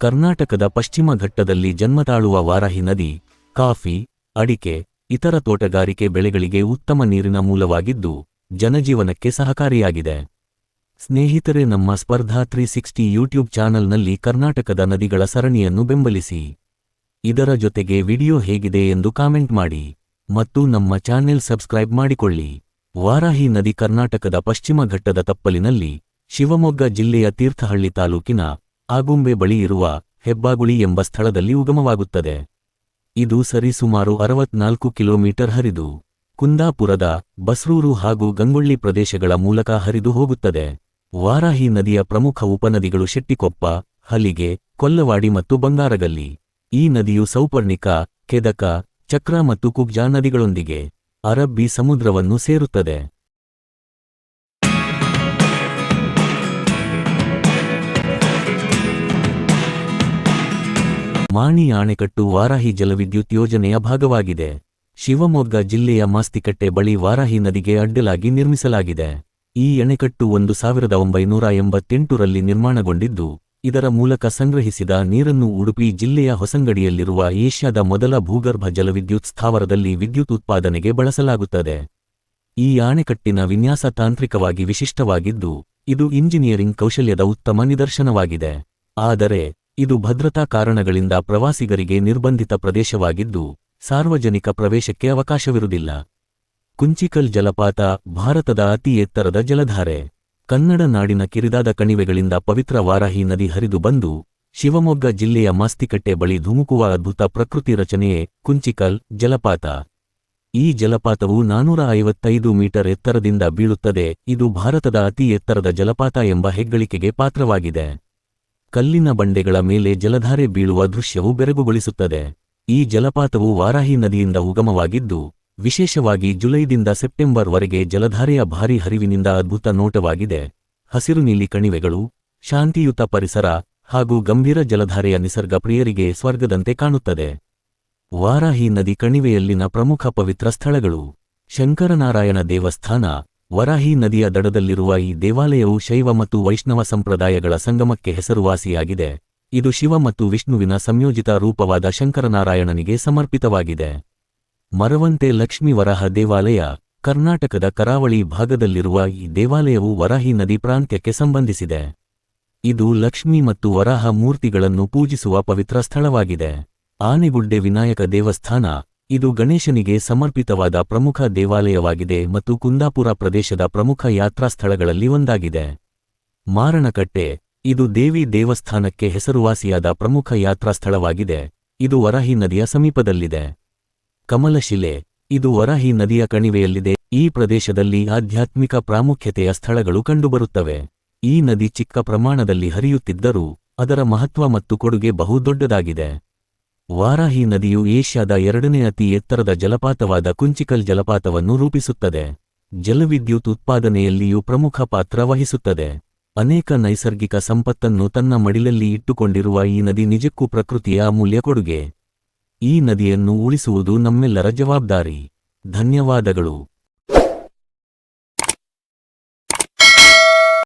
ಕರ್ನಾಟಕದ ಪಶ್ಚಿಮ ಘಟ್ಟದಲ್ಲಿ ಜನ್ಮತಾಳುವ ವಾರಾಹಿ ನದಿ, ಕಾಫಿ, ಅಡಿಕೆ, ಇತರ ತೋಟಗಾರಿಕೆ ಬೆಳೆಗಳಿಗೆ ಉತ್ತಮ ನೀರಿನ ಮೂಲವಾಗಿದ್ದು, ಜನಜೀವನಕ್ಕೆ ಸಹಕಾರಿಯಾಗಿದೆ. ಸ್ನೇಹಿತರೆ ನಮ್ಮ ಸ್ಪರ್ಧಾ ತ್ರೀ ಸಿಕ್ಸ್ಟಿ ಯೂಟ್ಯೂಬ್ ಚಾನಲ್ನಲ್ಲಿ ಕರ್ನಾಟಕದ ನದಿಗಳ ಸರಣಿಯನ್ನು ಬೆಂಬಲಿಸಿ. ಇದರ ಜೊತೆಗೆ ವಿಡಿಯೋ ಹೇಗಿದೆ ಎಂದು ಕಾಮೆಂಟ್ ಮಾಡಿ ಮತ್ತು ನಮ್ಮ ಚಾನೆಲ್ ಸಬ್ಸ್ಕ್ರೈಬ್ ಮಾಡಿಕೊಳ್ಳಿ. ವಾರಾಹಿ ನದಿ ಕರ್ನಾಟಕದ ಪಶ್ಚಿಮ ಘಟ್ಟದ ತಪ್ಪಲಿನಲ್ಲಿ ಶಿವಮೊಗ್ಗ ಜಿಲ್ಲೆಯ ತೀರ್ಥಹಳ್ಳಿ ತಾಲೂಕಿನ ಆಗುಂಬೆ ಬಳಿ ಇರುವ ಹೆಬ್ಬಾಗುಳಿ ಎಂಬ ಸ್ಥಳದಲ್ಲಿ ಉಗಮವಾಗುತ್ತದೆ. ಇದು ಸರಿಸುಮಾರು ಅರವತ್ನಾಲ್ಕು ಕಿಲೋಮೀಟರ್ ಹರಿದು, ಕುಂದಾಪುರದ, ಬಸ್ರೂರು ಹಾಗೂ ಗಂಗೊಳ್ಳಿ ಪ್ರದೇಶಗಳ ಮೂಲಕ ಹರಿದು ಹೋಗುತ್ತದೆ. ವಾರಾಹಿ ನದಿಯ ಪ್ರಮುಖ ಉಪನದಿಗಳು ಶೆಟ್ಟಿಕೊಪ್ಪ, ಹಲಿಗೆ, ಕೊಲ್ಲವಾಡಿ ಮತ್ತು ಬಂಗಾರಗಲ್ಲಿ. ಈ ನದಿಯು ಸೌಪರ್ಣಿಕ, ಕೆದಕ, ಚಕ್ರ ಮತ್ತು ಕುಬ್ಜಾ ನದಿಗಳೊಂದಿಗೆ ಅರಬ್ಬಿ ಸಮುದ್ರವನ್ನು ಸೇರುತ್ತದೆ. ಮಾಣಿ ಆಣೆಕಟ್ಟು ವಾರಾಹಿ ಜಲವಿದ್ಯುತ್ ಯೋಜನೆಯ ಭಾಗವಾಗಿದೆ. ಶಿವಮೊಗ್ಗ ಜಿಲ್ಲೆಯ ಮಾಸ್ತಿಕಟ್ಟೆ ಬಳಿ ವಾರಾಹಿ ನದಿಗೆ ಅಡ್ಡಲಾಗಿ ನಿರ್ಮಿಸಲಾಗಿದೆ. ಈ ಅಣೆಕಟ್ಟು ಒಂದು ಸಾವಿರದ ಒಂಬೈನೂರ ಎಂಬತ್ತೆಂಟರಲ್ಲಿ ನಿರ್ಮಾಣಗೊಂಡಿದ್ದು, ಇದರ ಮೂಲಕ ಸಂಗ್ರಹಿಸಿದ ನೀರನ್ನು ಉಡುಪಿ ಜಿಲ್ಲೆಯ ಹೊಸಂಗಡಿಯಲ್ಲಿರುವ ಏಷ್ಯಾದ ಮೊದಲ ಭೂಗರ್ಭ ಜಲವಿದ್ಯುತ್ ಸ್ಥಾವರದಲ್ಲಿ ವಿದ್ಯುತ್ ಉತ್ಪಾದನೆಗೆ ಬಳಸಲಾಗುತ್ತದೆ. ಈ ಆಣೆಕಟ್ಟಿನ ವಿನ್ಯಾಸ ತಾಂತ್ರಿಕವಾಗಿ ವಿಶಿಷ್ಟವಾಗಿದ್ದು, ಇದು ಇಂಜಿನಿಯರಿಂಗ್ ಕೌಶಲ್ಯದ ಉತ್ತಮ ನಿದರ್ಶನವಾಗಿದೆ. ಆದರೆ ಇದು ಭದ್ರತಾ ಕಾರಣಗಳಿಂದ ಪ್ರವಾಸಿಗರಿಗೆ ನಿರ್ಬಂಧಿತ ಪ್ರದೇಶವಾಗಿದ್ದು, ಸಾರ್ವಜನಿಕ ಪ್ರವೇಶಕ್ಕೆ ಅವಕಾಶವಿರುವುದಿಲ್ಲ. ಕುಂಚಿಕಲ್ ಜಲಪಾತ ಭಾರತದ ಅತಿ ಎತ್ತರದ ಜಲಧಾರೆ. ಕನ್ನಡ ನಾಡಿನ ಕಿರಿದಾದ ಕಣಿವೆಗಳಿಂದ ಪವಿತ್ರ ವಾರಾಹಿ ನದಿ ಹರಿದು ಬಂದು, ಶಿವಮೊಗ್ಗ ಜಿಲ್ಲೆಯ ಮಾಸ್ತಿಕಟ್ಟೆ ಬಳಿ ಧುಮುಕುವ ಅದ್ಭುತ ಪ್ರಕೃತಿ ರಚನೆಯೇ ಕುಂಚಿಕಲ್ ಜಲಪಾತ. ಈ ಜಲಪಾತವು ನಾನೂರ ಐವತ್ತೈದು ಮೀಟರ್ ಎತ್ತರದಿಂದ ಬೀಳುತ್ತದೆ. ಇದು ಭಾರತದ ಅತಿ ಎತ್ತರದ ಜಲಪಾತ ಎಂಬ ಹೆಗ್ಗಳಿಕೆಗೆ ಪಾತ್ರವಾಗಿದೆ. ಕಲ್ಲಿನ ಬಂಡೆಗಳ ಮೇಲೆ ಜಲಧಾರೆ ಬೀಳುವ ದೃಶ್ಯವು ಬೆರಗುಗೊಳಿಸುತ್ತದೆ. ಈ ಜಲಪಾತವು ವಾರಾಹಿ ನದಿಯಿಂದ ಉಗಮವಾಗಿದ್ದು, ವಿಶೇಷವಾಗಿ ಜುಲೈದಿಂದ ಸೆಪ್ಟೆಂಬರ್ ವರೆಗೆ ಜಲಧಾರೆಯ ಭಾರೀ ಹರಿವಿನಿಂದ ಅದ್ಭುತ ನೋಟವಾಗಿದೆ. ಹಸಿರು ನೀಲಿ ಕಣಿವೆಗಳು, ಶಾಂತಿಯುತ ಪರಿಸರ ಹಾಗೂ ಗಂಭೀರ ಜಲಧಾರೆಯ ನಿಸರ್ಗ ಪ್ರಿಯರಿಗೆ ಸ್ವರ್ಗದಂತೆ ಕಾಣುತ್ತದೆ. ವಾರಾಹಿ ನದಿ ಕಣಿವೆಯಲ್ಲಿನ ಪ್ರಮುಖ ಪವಿತ್ರ ಸ್ಥಳಗಳು, ಶಂಕರನಾರಾಯಣ ದೇವಸ್ಥಾನ ವರಾಹಿ ನದಿಯ ದಡದಲ್ಲಿರುವ ಈ ದೇವಾಲಯವು ಶೈವ ಮತ್ತು ವೈಷ್ಣವ ಸಂಪ್ರದಾಯಗಳ ಸಂಗಮಕ್ಕೆ ಹೆಸರುವಾಸಿಯಾಗಿದೆ. ಇದು ಶಿವ ಮತ್ತು ವಿಷ್ಣುವಿನ ಸಂಯೋಜಿತ ರೂಪವಾದ ಶಂಕರನಾರಾಯಣನಿಗೆ ಸಮರ್ಪಿತವಾಗಿದೆ. ಮರವಂತೆ ಲಕ್ಷ್ಮೀ ವರಾಹ ದೇವಾಲಯ, ಕರ್ನಾಟಕದ ಕರಾವಳಿ ಭಾಗದಲ್ಲಿರುವ ಈ ದೇವಾಲಯವು ವರಾಹಿ ನದಿ ಪ್ರಾಂತ್ಯಕ್ಕೆ ಸಂಬಂಧಿಸಿದೆ. ಇದು ಲಕ್ಷ್ಮೀ ಮತ್ತು ವರಾಹ ಮೂರ್ತಿಗಳನ್ನು ಪೂಜಿಸುವ ಪವಿತ್ರ ಸ್ಥಳವಾಗಿದೆ. ಆನೆಗುಡ್ಡೆ ವಿನಾಯಕ ದೇವಸ್ಥಾನ ಇದು ಗಣೇಶನಿಗೆ ಸಮರ್ಪಿತವಾದ ಪ್ರಮುಖ ದೇವಾಲಯವಾಗಿದೆ ಮತ್ತು ಕುಂದಾಪುರ ಪ್ರದೇಶದ ಪ್ರಮುಖ ಯಾತ್ರಾ ಸ್ಥಳಗಳಲ್ಲಿ ಒಂದಾಗಿದೆ. ಮಾರಣಕಟ್ಟೆ, ಇದು ದೇವಿ ದೇವಸ್ಥಾನಕ್ಕೆ ಹೆಸರುವಾಸಿಯಾದ ಪ್ರಮುಖ ಯಾತ್ರಾ ಸ್ಥಳವಾಗಿದೆ ಇದು ವರಾಹಿ ನದಿಯ ಸಮೀಪದಲ್ಲಿದೆ. ಕಮಲಶಿಲೆ, ಇದು ವರಾಹಿ ನದಿಯ ಕಣಿವೆಯಲ್ಲಿದೆ. ಈ ಪ್ರದೇಶದಲ್ಲಿ ಆಧ್ಯಾತ್ಮಿಕ ಪ್ರಾಮುಖ್ಯತೆಯ ಸ್ಥಳಗಳು ಕಂಡುಬರುತ್ತವೆ. ಈ ನದಿ ಚಿಕ್ಕ ಪ್ರಮಾಣದಲ್ಲಿ ಹರಿಯುತ್ತಿದ್ದರೂ ಅದರ ಮಹತ್ವ ಮತ್ತು ಕೊಡುಗೆ ಬಹುದೊಡ್ಡದಾಗಿದೆ ವಾರಾಹಿ ನದಿಯು ಏಷ್ಯಾದ ಎರಡನೇ ಅತಿ ಎತ್ತರದ ಜಲಪಾತವಾದ ಕುಂಚಿಕಲ್ ಜಲಪಾತವನ್ನು ರೂಪಿಸುತ್ತದೆ. ಜಲವಿದ್ಯುತ್ ಉತ್ಪಾದನೆಯಲ್ಲಿಯೂ ಪ್ರಮುಖ ಪಾತ್ರ ವಹಿಸುತ್ತದೆ. ಅನೇಕ ನೈಸರ್ಗಿಕ ಸಂಪತ್ತನ್ನು ತನ್ನ ಮಡಿಲಲ್ಲಿ ಇಟ್ಟುಕೊಂಡಿರುವ ಈ ನದಿ ನಿಜಕ್ಕೂ ಪ್ರಕೃತಿಯ ಅಮೂಲ್ಯ ಕೊಡುಗೆ. ಈ ನದಿಯನ್ನು ಉಳಿಸುವುದು ನಮ್ಮೆಲ್ಲರ ಜವಾಬ್ದಾರಿ. ಧನ್ಯವಾದಗಳು.